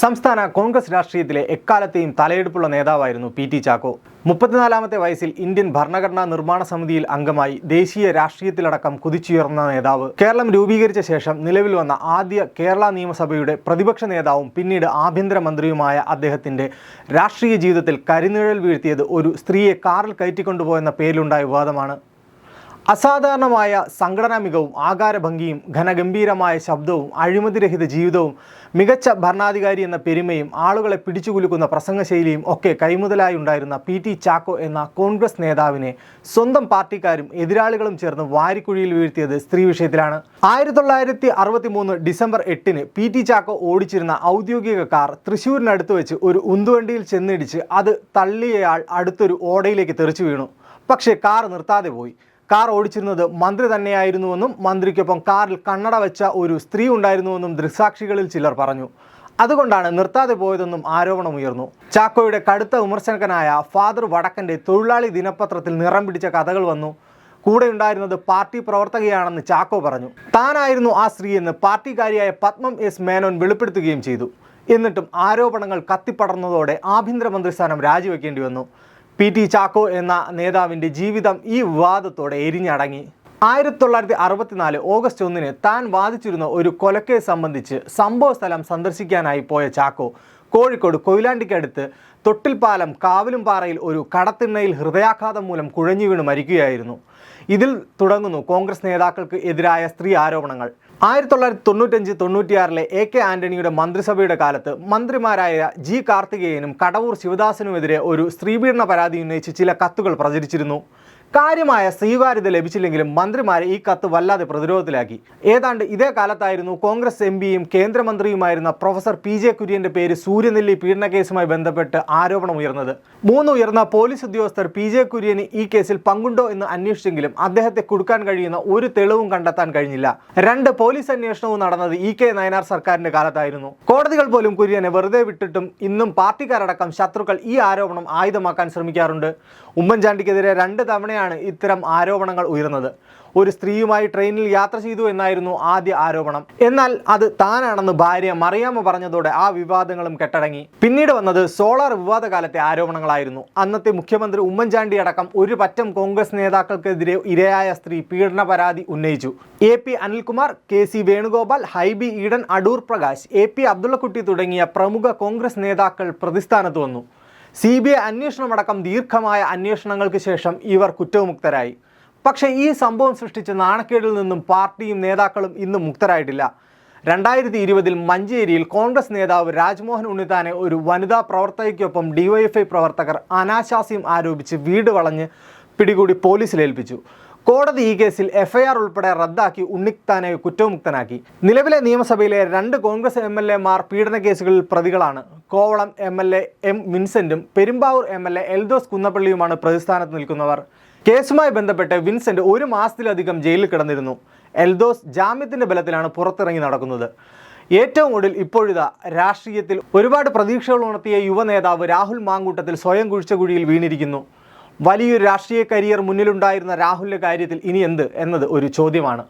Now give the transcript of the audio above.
സംസ്ഥാന കോൺഗ്രസ് രാഷ്ട്രീയത്തിലെ എക്കാലത്തെയും തലയെടുപ്പുള്ള നേതാവായിരുന്നു പി ടി ചാക്കോ. മുപ്പത്തിനാലാമത്തെ വയസ്സിൽ ഇന്ത്യൻ ഭരണഘടനാ നിർമ്മാണ സമിതിയിൽ അംഗമായി ദേശീയ രാഷ്ട്രീയത്തിലടക്കം കുതിച്ചുയർന്ന നേതാവ്. കേരളം രൂപീകരിച്ച ശേഷം നിലവിൽ വന്ന ആദ്യ കേരള നിയമസഭയുടെ പ്രതിപക്ഷ നേതാവും പിന്നീട് ആഭ്യന്തരമന്ത്രിയുമായ അദ്ദേഹത്തിന്റെ രാഷ്ട്രീയ ജീവിതത്തിൽ കരിനിഴൽ വീഴ്ത്തിയത് ഒരു സ്ത്രീയെ കാറിൽ കയറ്റിക്കൊണ്ടുപോയെന്ന പേരിലുണ്ടായ വിവാദമാണ്. അസാധാരണമായ സംഘടനാ മികവും ആകാരഭംഗിയും ഘനഗംഭീരമായ ശബ്ദവും അഴിമതിരഹിത ജീവിതവും മികച്ച ഭരണാധികാരി എന്ന പെരുമയും ആളുകളെ പിടിച്ചുകുലുക്കുന്ന പ്രസംഗശൈലിയും ഒക്കെ കൈമുതലായി ഉണ്ടായിരുന്ന പി ടി ചാക്കോ എന്ന കോൺഗ്രസ് നേതാവിനെ സ്വന്തം പാർട്ടിക്കാരും എതിരാളികളും ചേർന്ന് വാരിക്കുഴിയിൽ വീഴ്ത്തിയത് സ്ത്രീ വിഷയത്തിലാണ്. ആയിരത്തി തൊള്ളായിരത്തി അറുപത്തി മൂന്ന് ഡിസംബർ എട്ടിന് പി ടി ചാക്കോ ഓടിച്ചിരുന്ന ഔദ്യോഗിക കാർ തൃശ്ശൂരിനടുത്ത് വെച്ച് ഒരു ഉന്തുവണ്ടിയിൽ ചെന്നിടിച്ച് അത് തള്ളിയയാൾ അടുത്തൊരു ഓടയിലേക്ക് തെറിച്ചു വീണു. പക്ഷേ കാർ നിർത്താതെ പോയി. കാർ ഓടിച്ചിരുന്നത് മന്ത്രി തന്നെയായിരുന്നുവെന്നും മന്ത്രിക്കൊപ്പം കാറിൽ കണ്ണട വെച്ച ഒരു സ്ത്രീ ഉണ്ടായിരുന്നുവെന്നും ദൃക്സാക്ഷികളിൽ ചിലർ പറഞ്ഞു. അതുകൊണ്ടാണ് നിർത്താതെ പോയതെന്നും ആരോപണമുയർന്നു ചാക്കോയുടെ കടുത്ത വിമർശകനായ ഫാദർ വടക്കന്റെ തൊഴിലാളി ദിനപത്രത്തിൽ നിറം പിടിച്ച കഥകൾ വന്നു. കൂടെ ഉണ്ടായിരുന്നത് പാർട്ടി പ്രവർത്തകയാണെന്ന് ചാക്കോ പറഞ്ഞു. താനായിരുന്നു ആ സ്ത്രീയെന്ന് പാർട്ടിക്കാരിയായ പത്മം എസ് മേനോൻ വെളിപ്പെടുത്തുകയും ചെയ്തു. എന്നിട്ടും ആരോപണങ്ങൾ കത്തിപ്പടർന്നതോടെ ആഭ്യന്തരമന്ത്രി സ്ഥാനം രാജിവെക്കേണ്ടി വന്നു. പി ടി ചാക്കോ എന്ന നേതാവിന്റെ ജീവിതം ഈ വിവാദത്തോടെ എരിഞ്ഞടങ്ങി. ആയിരത്തി തൊള്ളായിരത്തി അറുപത്തിനാല് ഓഗസ്റ്റ് ഒന്നിന് താൻ വാദിച്ചിരുന്ന ഒരു കൊലക്കേസ് സംബന്ധിച്ച് സംഭവ സ്ഥലം സന്ദർശിക്കാനായി പോയ ചാക്കോ കോഴിക്കോട് കൊയിലാണ്ടിക്കടുത്ത് തൊട്ടിൽപ്പാലം കാവിലുംപാറയിൽ ഒരു കടത്തിണ്ണയിൽ ഹൃദയാഘാതം മൂലം കുഴഞ്ഞു വീണ് മരിക്കുകയായിരുന്നു. ഇതിൽ തുടങ്ങുന്നു കോൺഗ്രസ് നേതാക്കൾക്ക് എതിരായ സ്ത്രീ ആരോപണങ്ങൾ. ആയിരത്തി തൊള്ളായിരത്തി തൊണ്ണൂറ്റഞ്ച് തൊണ്ണൂറ്റിയാറിലെ എ കെ ആന്റണിയുടെ മന്ത്രിസഭയുടെ കാലത്ത് മന്ത്രിമാരായ ജി കാർത്തികേയനും കടവൂർ ശിവദാസനുമെതിരെ ഒരു സ്ത്രീപീഡന പരാതി ഉന്നയിച്ച് ചില കത്തുകൾ പ്രചരിച്ചിരുന്നു. കാര്യമായ സ്വീകാര്യത ലഭിച്ചില്ലെങ്കിലും മന്ത്രിമാരെ ഈ കത്ത് വല്ലാതെ പ്രതിരോധത്തിലാക്കി. ഏതാണ്ട് ഇതേ കാലത്തായിരുന്നു കോൺഗ്രസ് എം പിയും കേന്ദ്രമന്ത്രിയുമായിരുന്ന പ്രൊഫസർ പി ജെ കുര്യന്റെ പേര് സൂര്യനെല്ലി പീഡനക്കേസുമായി ബന്ധപ്പെട്ട് ആരോപണം ഉയർന്നത്. മൂന്ന് ഉയർന്ന പോലീസ് ഉദ്യോഗസ്ഥർ പി ജെ കുര്യന് ഈ കേസിൽ പങ്കുണ്ടോ എന്ന് അന്വേഷിച്ചെങ്കിലും അദ്ദേഹത്തെ കൊടുക്കാൻ കഴിയുന്ന ഒരു തെളിവും കണ്ടെത്താൻ കഴിഞ്ഞില്ല. രണ്ട് പോലീസ് അന്വേഷണവും നടന്നത് ഇ കെ നയനാർ സർക്കാരിന്റെ കാലത്തായിരുന്നു. കോടതികൾ പോലും കുര്യനെ വെറുതെ വിട്ടിട്ടും ഇന്നും പാർട്ടിക്കാരടക്കം ശത്രുക്കൾ ഈ ആരോപണം ആയുധമാക്കാൻ ശ്രമിക്കാറുണ്ട്. ഉമ്മൻചാണ്ടിക്കെതിരെ രണ്ട് തവണയാണ് ഇത്തരം ആരോപണങ്ങൾ ഉയർന്നത് ഒരു സ്ത്രീയുമായി ട്രെയിനിൽ യാത്ര ചെയ്തു എന്നായിരുന്നു ആദ്യ ആരോപണം. എന്നാൽ അത് താനാണെന്ന് ഭാര്യ മറിയാമ്മ പറഞ്ഞതോടെ ആ വിവാദങ്ങളും കെട്ടടങ്ങി. പിന്നീട് വന്നത് സോളാർ വിവാദകാലത്തെ ആരോപണങ്ങളായിരുന്നു. അന്നത്തെ മുഖ്യമന്ത്രി ഉമ്മൻചാണ്ടി അടക്കം ഒരു പറ്റം കോൺഗ്രസ് നേതാക്കൾക്കെതിരെ ഇരയായ സ്ത്രീ പീഡന പരാതി ഉന്നയിച്ചു. A P Anilkumar K C Venugopal Hibi Eden Adoor Prakash A P Abdullakutty തുടങ്ങിയ പ്രമുഖ കോൺഗ്രസ് നേതാക്കൾ പ്രതിസ്ഥാനത്ത് വന്നു. സി ബി ഐ അന്വേഷണമടക്കം ദീർഘമായ അന്വേഷണങ്ങൾക്ക് ശേഷം ഇവർ കുറ്റമുക്തരായി പക്ഷേ ഈ സംഭവം സൃഷ്ടിച്ച നാണക്കേടിൽ നിന്നും പാർട്ടിയും നേതാക്കളും ഇന്നും മുക്തരായിട്ടില്ല. രണ്ടായിരത്തി ഇരുപതിൽ മഞ്ചേരിയിൽ കോൺഗ്രസ് നേതാവ് രാജ്മോഹൻ ഉണ്ണിത്താനെ ഒരു വനിതാ പ്രവർത്തകയ്ക്കൊപ്പം ഡിവൈഎഫ്ഐ പ്രവർത്തകർ അനാശാസ്യം ആരോപിച്ച് വീട് വളഞ്ഞ് പിടികൂടി പോലീസിലേൽപ്പിച്ചു കോടതി ഈ കേസിൽ എഫ്ഐആർ ഉൾപ്പെടെ റദ്ദാക്കി ഉണ്ണിത്താനെ കുറ്റവിമുക്തനാക്കി. നിലവിലെ നിയമസഭയിലെ രണ്ട് കോൺഗ്രസ് എം എൽ എമാർ പീഡന കേസുകളിൽ പ്രതികളാണ്. Kovalam M L A M വിൻസെന്റും Perumbavoor M L A Eldhose കുന്നപ്പള്ളിയുമാണ് പ്രതിസ്ഥാനത്ത് നിൽക്കുന്നവർ. കേസുമായി ബന്ധപ്പെട്ട് വിൻസെന്റ് ഒരു മാസത്തിലധികം ജയിലിൽ കിടന്നിരുന്നു. എൽദോസ് ജാമ്യത്തിന്റെ ബലത്തിലാണ് പുറത്തിറങ്ങി നടക്കുന്നത്. ഏറ്റവും ഒടുവിൽ ഇപ്പോഴിതാ രാഷ്ട്രീയത്തിൽ ഒരുപാട് പ്രതീക്ഷകൾ ഉണർത്തിയ യുവ നേതാവ് രാഹുൽ മാങ്കൂട്ടത്തിൽ സ്വയം കുഴിച്ച കുഴിയിൽ വീണിരിക്കുന്നു. വലിയൊരു രാഷ്ട്രീയ കരിയർ മുന്നിലുണ്ടായിരുന്ന രാഹുലിന്റെ കാര്യത്തിൽ ഇനി എന്ത് എന്നത് ഒരു ചോദ്യമാണ്.